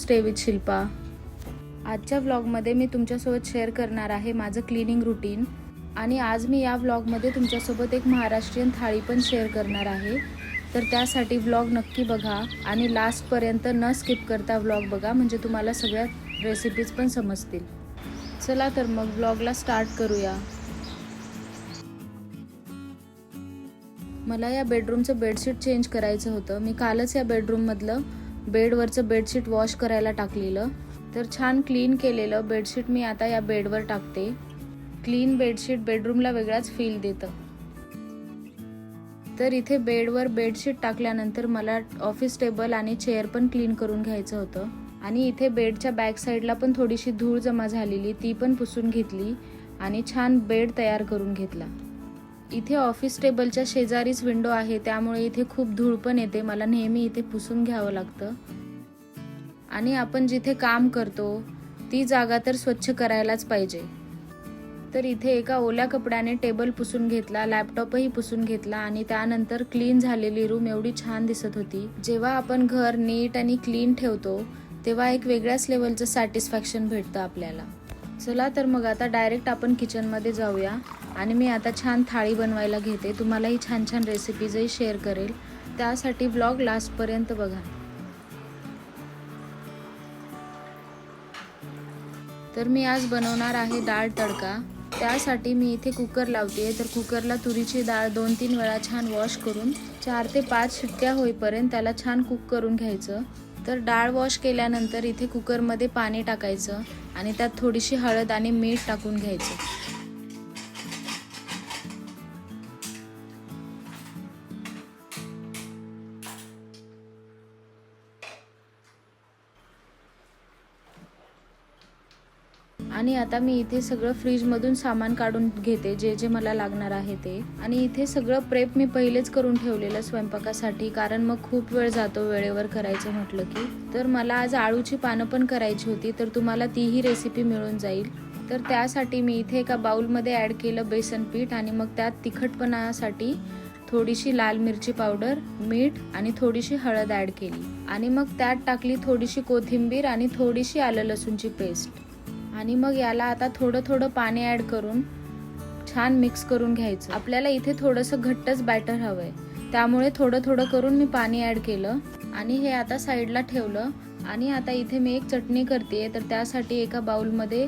Stay with Shilpa. आजच्या व्लॉगमध्ये मी तुमच्यासोबत share करणार आहे माझं क्लिनिंग रुटीन आणि आज मी या व्लॉगमध्ये तुमच्यासोबत एक महाराष्ट्रीयन थाळी पण शेअर करणार आहे. तर त्यासाठी व्लॉग नक्की बघा. आणि लास्टपर्यंत न स्किप करता व्लॉग बघा. म्हणजे तुम्हाला सगळ्या रेसिपीज पण समजतील. चला तर मग व्लॉगला स्टार्ट करूया. मला या बेडरूमचं बेडशीट चेंज करायचं होतं. मी कालच या बेडरूममधलं बेडवरचं बेडशीट वॉश करायला टाकलेलं. तर छान क्लीन केलेलं बेडशीट मी आता या बेडवर टाकते. क्लीन बेडशीट बेडरूमला वेगळाच फील देतं. तर इथे बेडवर बेडशीट टाकल्यानंतर मला ऑफिस टेबल आणि चेअर पण क्लीन करून घ्यायचं होतं. आणि इथे बेडच्या बॅक साईडला पण थोडीशी धूळ जमा झालेली ती पण पुसून घेतली आणि छान बेड तयार करून घेतला. इथे ऑफिस टेबलच्या शेजारीच विंडो आहे त्यामुळे इथे खूप धूळ पण येते. मला नेहमी इथे पुसून घ्यावं लागतं. आणि आपण जिथे काम करतो ती जागा तर स्वच्छ करायलाच पाहिजे. तर इथे एका ओल्या कपड्याने टेबल पुसून घेतला लॅपटॉपही पुसून घेतला आणि त्यानंतर क्लीन झालेली रूम एवढी छान दिसत होती. जेव्हा आपण घर नीट आणि क्लीन ठेवतो तेव्हा एक वेगळ्याच लेवलचं सॅटिस्फॅक्शन भेटतं आपल्याला. चला तर मग आता डायरेक्ट आपण किचनमध्ये जाऊया. आणि मी आता छान थाळी बनवायला घेते. तुम्हालाही छान छान रेसिपीजही शेअर करेल. त्यासाठी ब्लॉग लास्टपर्यंत बघा. तर मी आज बनवणार आहे डाळ तडका. त्यासाठी मी इथे कुकर लावते. तर कुकरला तुरीची डाळ दोन तीन वेळा छान वॉश करून चार ते पाच शिट्ट्या होईपर्यंत त्याला छान कुक करून घ्यायचं. तर डाळ वॉश केल्यानंतर इथे कुकरमध्ये पाणी टाकायचं आणि त्यात थोडीशी हळद आणि मीठ टाकून घ्यायचं. आणि आता मी इथे सगळं फ्रीजमधून सामान काढून घेते जे जे मला लागणार आहे ते. आणि इथे सगळं प्रेप मी पहिलेच करून ठेवलेलं स्वयंपाकासाठी कारण मग खूप वेळ जातो वेळेवर करायचं म्हटलं की. तर मला आज आळूची पानं पण करायची होती तर तुम्हाला तीही रेसिपी मिळून जाईल. तर त्यासाठी मी इथे एका बाउलमध्ये ॲड केलं बेसन पीठ आणि मग त्यात तिखटपणासाठी थोडीशी लाल मिरची पावडर मीठ आणि थोडीशी हळद ॲड केली. आणि मग त्यात टाकली थोडीशी कोथिंबीर आणि थोडीशी आलं लसूणची पेस्ट आणि मग याला आता थोडं थोडं पाणी ॲड करून छान मिक्स करून घ्यायचं. आपल्याला इथे थोडंसं घट्टच बॅटर हवं आहे त्यामुळे थोडं थोडं करून मी पाणी ॲड केलं. आणि हे आता साईडला ठेवलं. आणि आता इथे मी एक चटणी करते तर त्यासाठी एका बाऊलमध्ये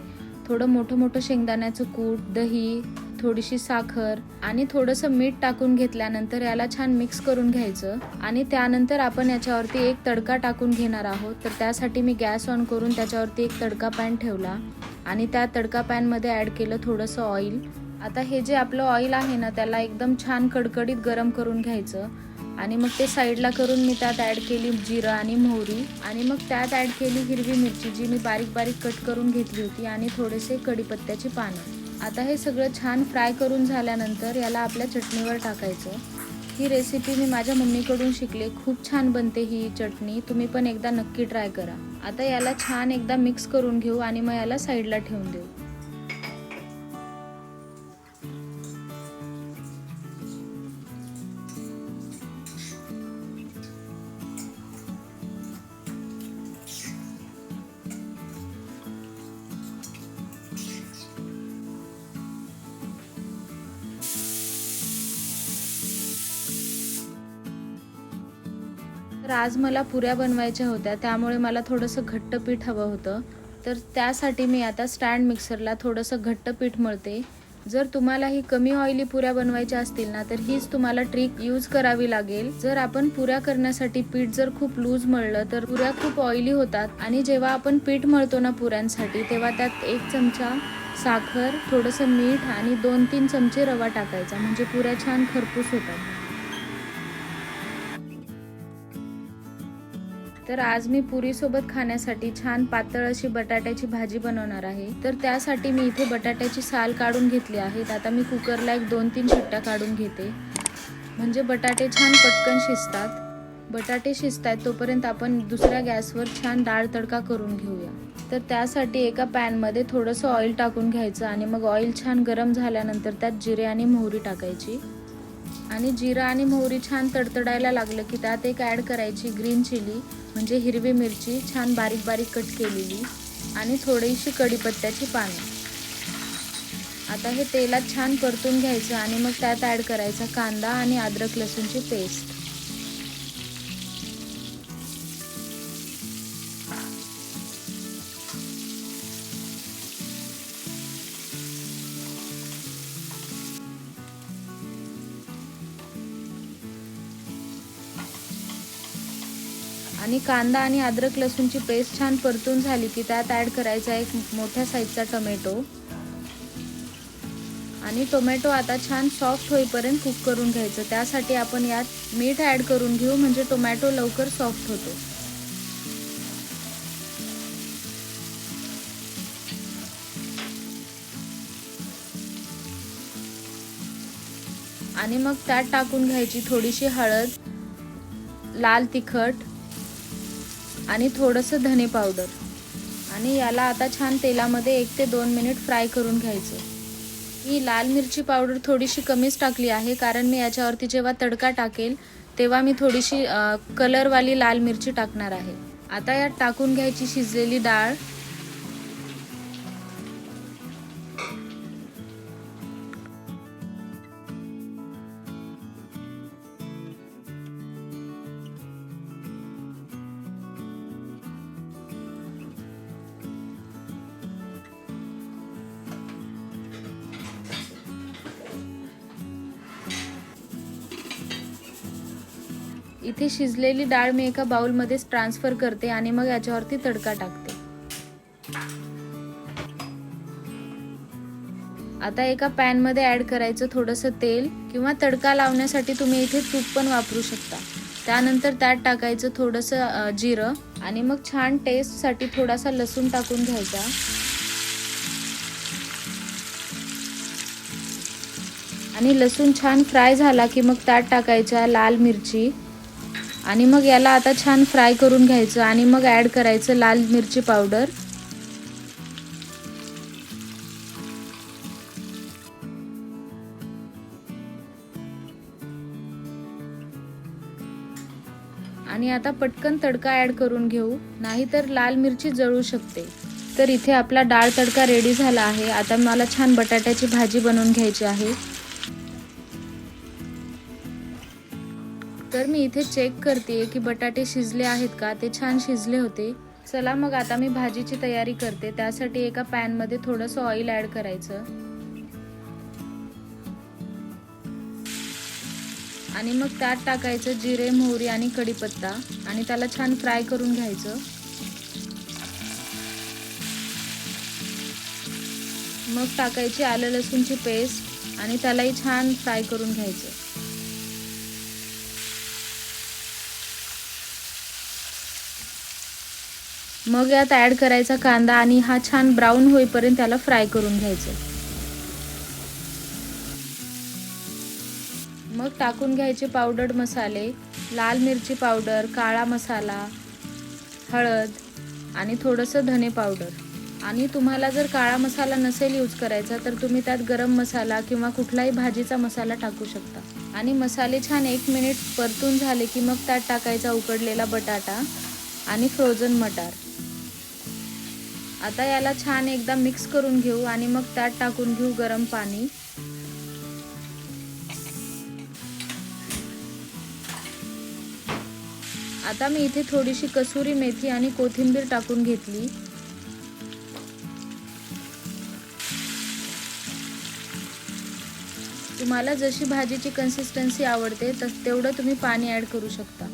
थोडं मोठं मोठं शेंगदाण्याचं कूट दही थोडीशी साखर आणि थोडंसं मीठ टाकून घेतल्यानंतर याला छान मिक्स करून घ्यायचं. आणि त्यानंतर आपण याच्यावरती एक तडका टाकून घेणार आहोत. तर त्यासाठी मी गॅस ऑन करून त्याच्यावरती एक तडका पॅन ठेवला. आणि त्या तडका पॅनमध्ये ॲड केलं थोडंसं ऑइल. आता हे जे आपलं ऑइल आहे ना त्याला एकदम छान कडकडीत गरम करून घ्यायचं. आणि मग ते साईडला करून मी त्यात ॲड केली जिरं आणि मोहरी. आणि मग त्यात ॲड केली हिरवी मिरची जी मी बारीक बारीक कट करून घेतली होती. आणि थोडेसे कढीपत्त्याची पानं. आता हे सगळं छान फ्राय करून झाल्यानंतर याला आपल्या चटणीवर टाकायचं. ही रेसिपी मी माझ्या मम्मीकडून शिकले. खूप छान बनते ही चटणी. तुम्ही पण एकदा नक्की ट्राय करा. आता याला छान एकदा मिक्स करून घेऊ आणि मग याला साईडला ठेवून देऊ. तर आज मला पुऱ्या बनवायच्या होत्या त्यामुळे मला थोडंसं घट्ट पीठ हवं होतं. तर त्यासाठी मी आता स्टँड मिक्सरला थोडंसं घट्ट पीठ मळते. जर तुम्हाला ही कमी ऑइली पुऱ्या बनवायच्या असतील ना तर हीच तुम्हाला ट्रिक यूज करावी लागेल. जर आपण पुऱ्या करण्यासाठी पीठ जर खूप लूज मळलं तर पुऱ्या खूप ऑइली होतात. आणि जेव्हा आपण पीठ मळतो ना पुऱ्यांसाठी तेव्हा त्यात एक चमचा साखर थोडंसं मीठ आणि दोन तीन चमचे रवा टाकायचा. म्हणजे पुऱ्या छान खरपूस होतात. तर आज मी पुरीसोबत खाण्यासाठी छान पातळ अशी बटाट्याची भाजी बनवणार आहे. तर त्यासाठी मी इथे बटाट्याची साल काढून घेतली आहेत. आता मी कुकरला एक दोन तीन शिट्ट्या काढून घेते. म्हणजे बटाटे छान पटकन शिजतात. बटाटे शिजतात तोपर्यंत आपण दुसऱ्या गॅसवर छान डाळ तडका करून घेऊया. तर त्यासाठी एका पॅनमध्ये थोडंसं ऑइल टाकून घ्यायचं आणि मग ऑइल छान गरम झाल्यानंतर त्यात जिरे आणि मोहरी टाकायची. आणि जिरा आणि मोहरी छान तडतडायला लागलं की त्यात एक ॲड करायची ग्रीन चिली म्हणजे हिरवी मिरची छान बारीक बारीक कट केलेली आणि थोडीशी कढीपत्त्याची पानं. आता हे तेलात छान परतून घ्यायचं आणि मग त्यात ॲड करायचा कांदा आणि अद्रक लसूणची पेस्ट आणि कांदा आणि अद्रक लसूणची पेस्ट छान परतून झाली की त्यात ॲड करायचा एक मोठ्या साईजचा टोमॅटो आणि टोमॅटो आता छान सॉफ्ट होईपर्यंत कुक करून घ्यायचं. त्यासाठी आपण यात मीठ ॲड करून घेऊ म्हणजे टोमॅटो लवकर सॉफ्ट होतो. आणि मग त्यात टाकून घ्यायची थोडीशी हळद लाल तिखट आणि थोडंसं धने पावडर. आणि याला आता छान तेलामध्ये एक ते दोन मिनिट फ्राय करून घ्यायचं. मी लाल मिरची पावडर थोडीशी कमीच टाकली आहे कारण मी याच्यावरती जेव्हा तडका टाकेल तेव्हा मी थोडीशी कलरवाली लाल मिरची टाकणार आहे. आता यात टाकून घ्यायची शिजलेली डाळ इथे शिजलेली डाळ मी एका बाउलमध्येच ट्रान्सफर करते आणि मग याच्यावरती तडका टाकते. आता एका पॅनमध्ये ॲड करायचं थोडंसं तेल किंवा तडका लावण्यासाठी तुम्ही इथे तूप पण वापरू शकता. त्यानंतर त्यात टाकायचं थोडंसं जिरं आणि मग छान टेस्टसाठी थोडासा लसूण टाकून घ्यायचा. आणि लसूण छान फ्राय झाला की मग त्यात टाकायच्या लाल मिरची आणि मग याला आता छान फ्राय करून घ्यायचं आणि मग ॲड करायचं लाल मिरची पावडर. आणि आता पटकन तडका ॲड करून घेऊ. नाहीतर लाल मिरची जळू शकते. तर इथे आपला डाळ तडका रेडी झाला आहे. आता मला छान बटाट्याची भाजी बनवून घ्यायची आहे. तर मी इथे चेक करते की बटाटे शिजले आहेत का? ते छान शिजले होते. चला मग आता मी भाजीची तयारी करते. त्यासाठी एका पॅनमध्ये थोडंसं ऑइल ॲड करायचं. आणि मग त्यात टाकायचं जिरे मोहरी आणि कढीपत्ता. आणि त्याला छान फ्राय करून घ्यायचं. मग टाकायची आलं लसूणची पेस्ट आणि त्यालाही छान फ्राय करून घ्यायचं. मग यात ॲड करायचा कांदा आणि हा छान ब्राऊन होईपर्यंत त्याला फ्राय करून घ्यायचं. मग टाकून घ्यायचे पावडर्ड मसाले लाल मिरची पावडर काळा मसाला हळद आणि थोडंसं धने पावडर आणि तुम्हाला जर काळा मसाला नसेल यूज करायचा तर तुम्ही त्यात गरम मसाला किंवा कुठलाही भाजीचा मसाला टाकू शकता. आणि मसाले छान एक मिनिट परतून झाले की मग त्यात टाकायचा उकडलेला बटाटा आणि फ्रोझन मटार. आता याला छान एकदा मिक्स करून घेऊ आणि मग त्यात टाकून घेऊ गरम पाणी. आता मी इथे थोडीशी कसुरी मेथी आणि कोथिंबीर टाकून घेतली. तुम्हाला जशी भाजीची कन्सिस्टन्सी आवडते तस तेवढं तुम्ही पाणी ॲड करू शकता.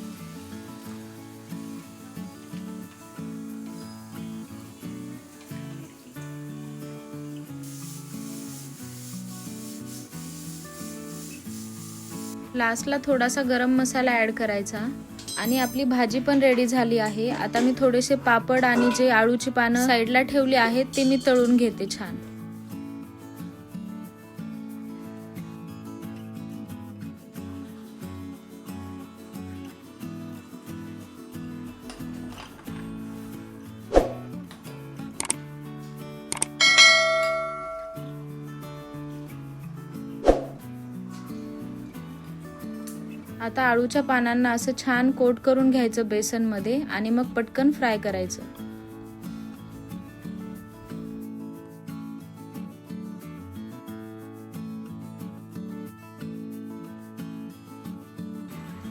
लास्टला थोडासा गरम मसाला ॲड करायचा. आणि आपली भाजी पण रेडी झाली आहे. आता मी थोडेसे पापड आणि जे आळूची पानं साईडला ठेवली आहेत ते मी तळून घेते छान. आता आळूच्या पानांना असं छान कोट करून घ्यायचं बेसनमध्ये आणि मग पटकन फ्राय करायचं.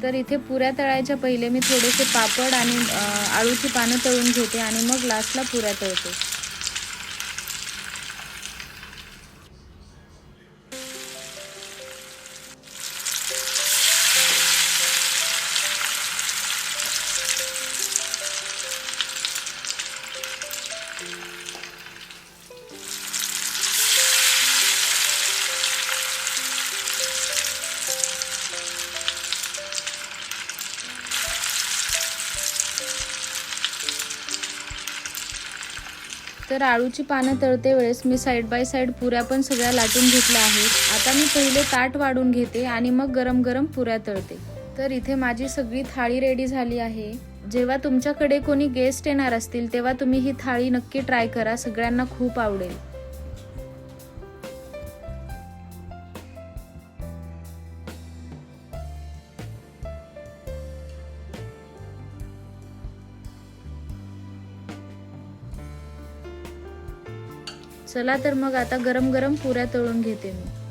तर इथे पुऱ्या तळायच्या पहिले मी थोडेसे पापड आणि आळूची पानं तळून घेते आणि मग लास्टला पुऱ्या तळते. तर आळूची पानं तळते वेळेस मी साईड बाय साईड पुऱ्या पण सगळ्या लाटून घेतल्या आहेत. आता मी पहिले ताट वाढून घेते आणि मग गरम गरम पुऱ्या तळते. तर इथे माझी सगळी थाळी रेडी झाली आहे. जेव्हा तुमच्याकडे कोणी गेस्ट येणार असतील तेव्हा तुम्ही ही थाळी नक्की ट्राय करा. सगळ्यांना खूप आवडेल. चला तर मग आता गरम गरम पुऱ्या तळून घेते मी.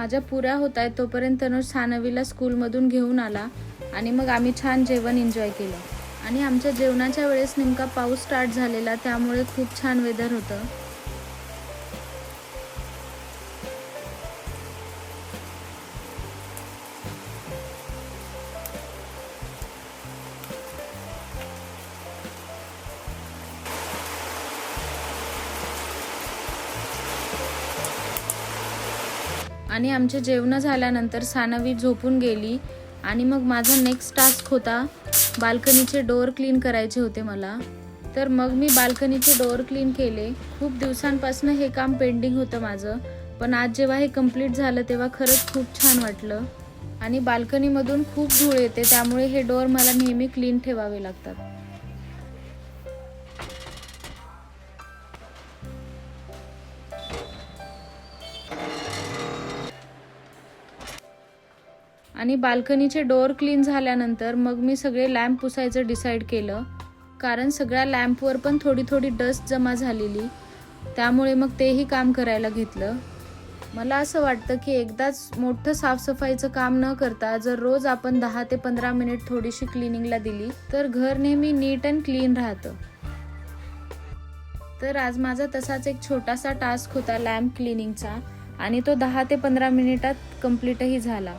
माझ्या पुऱ्या होत आहेत तोपर्यंत तनुज सानवीला स्कूलमधून घेऊन आला आणि मग आम्ही छान जेवण एन्जॉय केलं. आणि आमच्या जेवणाच्या वेळेस नेमका पाऊस स्टार्ट झालेला त्यामुळे खूप छान वेदर होतं. आणि आमचे जेवणं झाल्यानंतर सानवी झोपून गेली आणि मग माझा नेक्स्ट टास्क होता बाल्कनीचे डोअर क्लीन करायचे होते मला. तर मग मी बाल्कनीचे डोअर क्लीन केले. खूप दिवसांपासून हे काम पेंडिंग होतं माझं. पण आज जेव्हा हे कंप्लीट झालं तेव्हा खरंच खूप छान वाटलं. आणि बाल्कनीमधून खूप धूळ येते त्यामुळे हे डोअर मला नेहमी क्लीन ठेवावे लागतात. आणि बाल्कनीचे डोअर क्लीन झाल्यानंतर मग मी सगळे लॅम्प पुसायचं डिसाईड केलं. कारण सगळ्या लॅम्पवर पण थोडी थोडी डस्ट जमा झालेली. त्यामुळे मग तेही काम करायला घेतलं. मला असं वाटतं की एकदाच मोठं साफसफाईचं काम न करता जर रोज आपण दहा ते पंधरा मिनिट थोडीशी क्लिनिंगला दिली तर घर नेहमी नीट अँड क्लीन राहतं. तर आज माझा तसाच एक छोटासा टास्क होता लॅम्प क्लिनिंगचा आणि तो दहा ते पंधरा मिनिटात कम्प्लीटही झाला.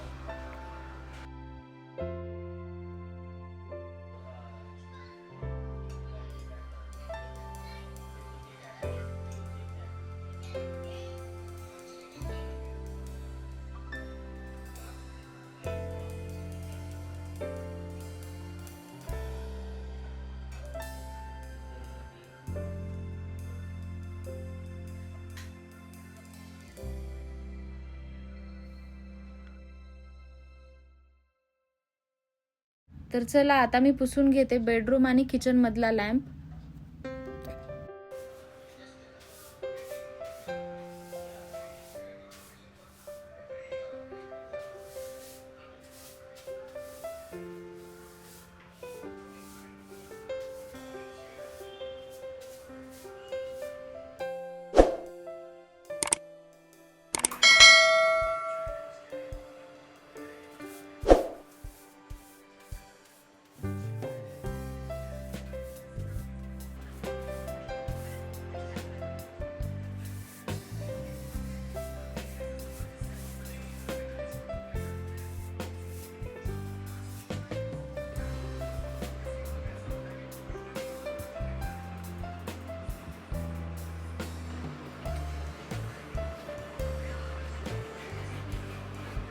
तर चला आता मी पुसून घेते बेडरूम आणि किचनमधला लॅम्प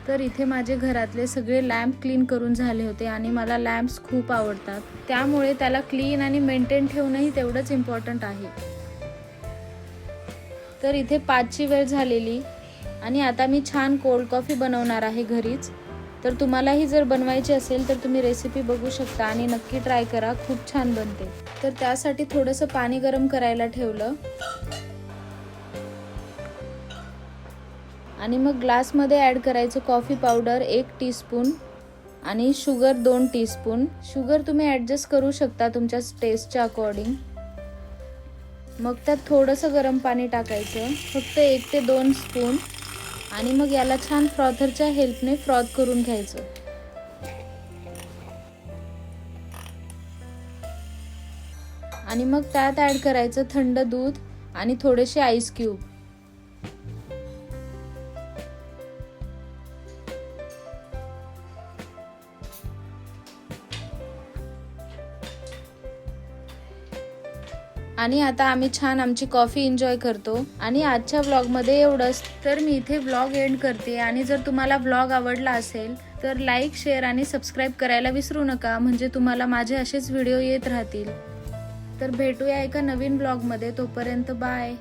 तर इथे माझे घरातले सगळे लॅम्प क्लीन करून झाले होते आणि मला लॅम्प्स खूप आवडतात. त्यामुळे त्याला क्लीन आणि मेंटेन ठेवणंही तेवढंच इम्पॉर्टंट आहे. तर इथे पाचची वेळ झालेली आणि आता मी छान कोल्ड कॉफी बनवणार आहे घरीच. तर तुम्हालाही जर बनवायची असेल तर तुम्ही रेसिपी बघू शकता आणि नक्की ट्राय करा. खूप छान बनते. तर त्यासाठी थोडंसं पाणी गरम करायला ठेवलं. आणि मग ग्लासमध्ये ॲड करायचं कॉफी पावडर एक टीस्पून आणि शुगर दोन टीस्पून. शुगर तुम्ही ॲडजस्ट करू शकता तुमच्या टेस्टच्या अकॉर्डिंग. मग त्यात थोडंसं गरम पाणी टाकायचं. फक्त एक ते दोन स्पून. आणि मग याला छान फ्रॉथरच्या हेल्पने फ्रॉथ करून घ्यायचं. आणि मग त्यात ॲड करायचं थंड दूध आणि थोडेसे आईस क्यूब. आणि आता आम्ही छान आमची कॉफी एन्जॉय करतो. आणि आजच्या व्लॉगमध्ये एवढंच. तर मी इथे व्लॉग एंड करते. आणि जर तुम्हाला व्लॉग आवडला असेल तर लाईक शेअर आणि सबस्क्राईब करायला विसरू नका. म्हणजे तुम्हाला माझे असेच व्हिडिओ येत राहतील. तर भेटूया एका नवीन ब्लॉगमध्ये तोपर्यंत बाय